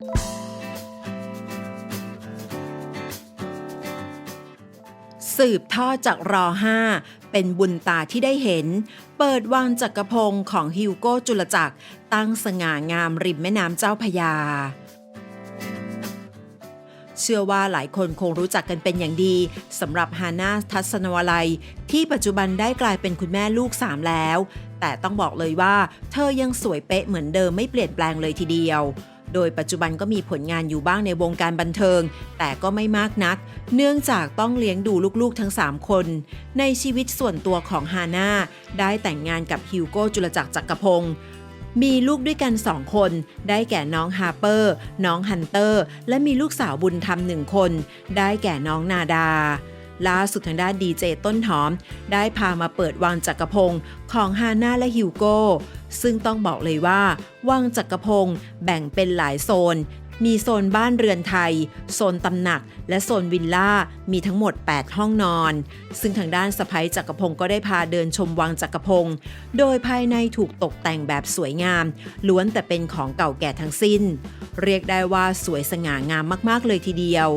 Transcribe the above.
สืบทอดจากรอ5เป็นบุญตาที่ได้เห็น เปิดวังจักรพงศ์ของฮิวโก้จุลจักร ตั้งสง่างามริมแม่น้ำเจ้าพยา เชื่อว่าหลายคนคงรู้จักกันเป็นอย่างดีสำหรับฮาน่าทัศนวลัย ที่ปัจจุบันได้กลายเป็นคุณแม่ลูกสามแล้ว แต่ต้องบอกเลยว่า เธอยังสวยเป๊ะเหมือนเดิมไม่เปลี่ยนแปลงเลยทีเดียว โดยปัจจุบันก็มีผลงานอยู่บ้างในวงการบันเทิง แต่ก็ไม่มากนัก เนื่องจากต้องเลี้ยงดูลูกๆทั้ง 3 คน ในชีวิตส่วนตัวของฮาน่าได้แต่งงานกับฮิวโก้จุลจักรจักรพงศ์มีลูกด้วยกันสองคน ได้แก่น้องฮาร์เปอร์ น้องฮันเตอร์ และมีลูกสาวบุญธรรมหนึ่งคน ได้แก่น้องนาดา ล่าสุดทางด้านดีเจต้นหอม ได้พามาเปิดวังจักรพงศ์ของฮาน่าและฮิวโก้ ซึ่งต้องบอกเลยว่าวังจักรพงศ์แบ่งเป็นหลายโซน มีโซนบ้านเรือนไทย โซนตำหนัก และโซนวิลล่า มีทั้งหมด 8 ห้องนอน ซึ่งทางด้านสะพ้ยจักรพงศ์ก็ได้พาเดินชมวังจักรพงศ์โดยภายในถูกตกแต่งแบบสวยงาม ล้วนแต่เป็นของเก่าแก่ทั้งสิ้น เรียกได้ว่าสวยสง่างามมากๆเลยทีเดียว